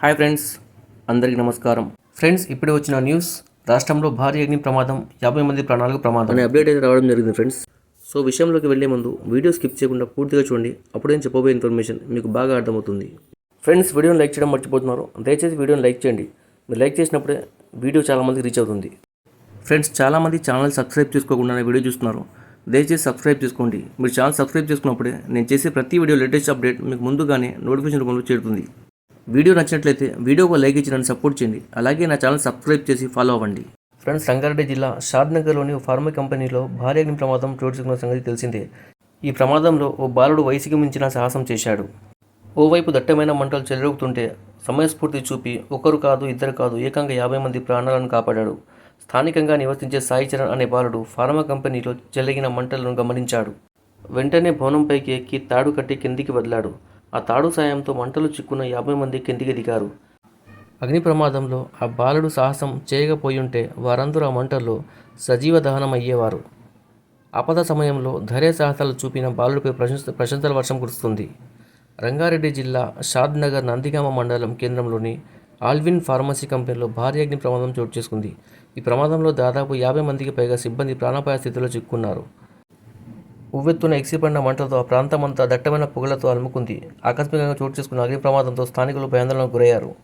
Hi friends అందరికీ నమస్కారం. Friends ఇప్పుడే వచ్చిన న్యూస్ రాష్ట్రంలో భారీ అగ్ని ప్రమాదం యాభై మంది ప్రాణాలకు ప్రమాదం. అనే అప్డేట్ అయితే రావడం జరిగింది ఫ్రెండ్స్. సో విషయంలోకి వెళ్ళే ముందు వీడియో స్కిప్ చేయకుండా పూర్తిగా చూడండి. అప్పుడే నేను చెప్పబోయే ఇన్ఫర్మేషన్ మీకు బాగా అర్థమవుతుంది. ఫ్రెండ్స్ వీడియోని లైక్ చేయడం మర్చిపోతున్నారు. దయచేసి వీడియోని లైక్ చేయండి. మీరు లైక్ చేసినప్పుడే వీడియో చాలా మందికి రీచ్ అవుతుంది. ఫ్రెండ్స్ చాలామంది ఛానల్ సబ్స్క్రైబ్ చేసుకోకుండానే వీడియో చూస్తున్నారు. దయచేసి సబ్స్క్రైబ్ చేసుకోండి. మీరు ఛానల్ సబ్స్క్రైబ్ చేసుకున్నప్పుడే నేను చేసే ప్రతి వీడియో లేటెస్ట్ అప్డేట్ మీకు ముందుగానే నోటిఫికేషన్ రూపంలో చేరుతుంది. వీడియో నచ్చినట్లయితే వీడియోకు లైక్ ఇచ్చి నన్ను సపోర్ట్ చేయండి. అలాగే నా ఛానల్ సబ్స్క్రైబ్ చేసి ఫాలో అవ్వండి. ఫ్రెండ్స్ రంగారెడ్డి జిల్లా షాద్నగర్లోని ఫార్మా కంపెనీలో భారీ అగ్ని ప్రమాదం చోటు సంగతి తెలిసిందే. ఈ ప్రమాదంలో ఓ బాలుడు వయసుకి మించిన సాహసం చేశాడు. ఓవైపు దట్టమైన మంటలు చెలరుగుతుంటే సమయస్ఫూర్తి చూపి ఒకరు కాదు ఇద్దరు కాదు ఏకంగా యాభై మంది ప్రాణాలను కాపాడాడు. స్థానికంగా నివసించే సాయి చరణ్ అనే బాలుడు ఫార్మా కంపెనీలో చెలగిన మంటలను గమనించాడు. వెంటనే భవనంపైకి ఎక్కి తాడు కట్టి కిందికి వదిలాడు. ఆ తాడు సాయంతో మంటలు చిక్కున్న యాభై మంది కిందికి దిగారు. అగ్ని ప్రమాదంలో ఆ బాలుడు సాహసం చేయకపోయుంటే వారందరూ ఆ మంటల్లో సజీవ దహనం అయ్యేవారు. ఆపద సమయంలో ధైర్య సాహసాలు చూపిన బాలుడిపై ప్రశంస ప్రశంసల వర్షం కురుస్తుంది. రంగారెడ్డి జిల్లా షాద్ నగర్ నందిగామ మండలం కేంద్రంలోని ఆల్విన్ ఫార్మసీ కంపెనీలో భారీ అగ్ని ప్రమాదం చోటు చేసుకుంది. ఈ ప్రమాదంలో దాదాపు యాభై మందికి పైగా సిబ్బంది ప్రాణాపాయ స్థితిలో చిక్కున్నారు. ఉవ్వెత్తున ఎగిసిపడిన మంటలతో ఆ ప్రాంతమంతా దట్టమైన పొగలతో అలుముకుంది. ఆకస్మికంగా చోటు చేసుకున్న అగ్ని ప్రమాదంతో స్థానికులు భయాందోళనకు గురయ్యారు.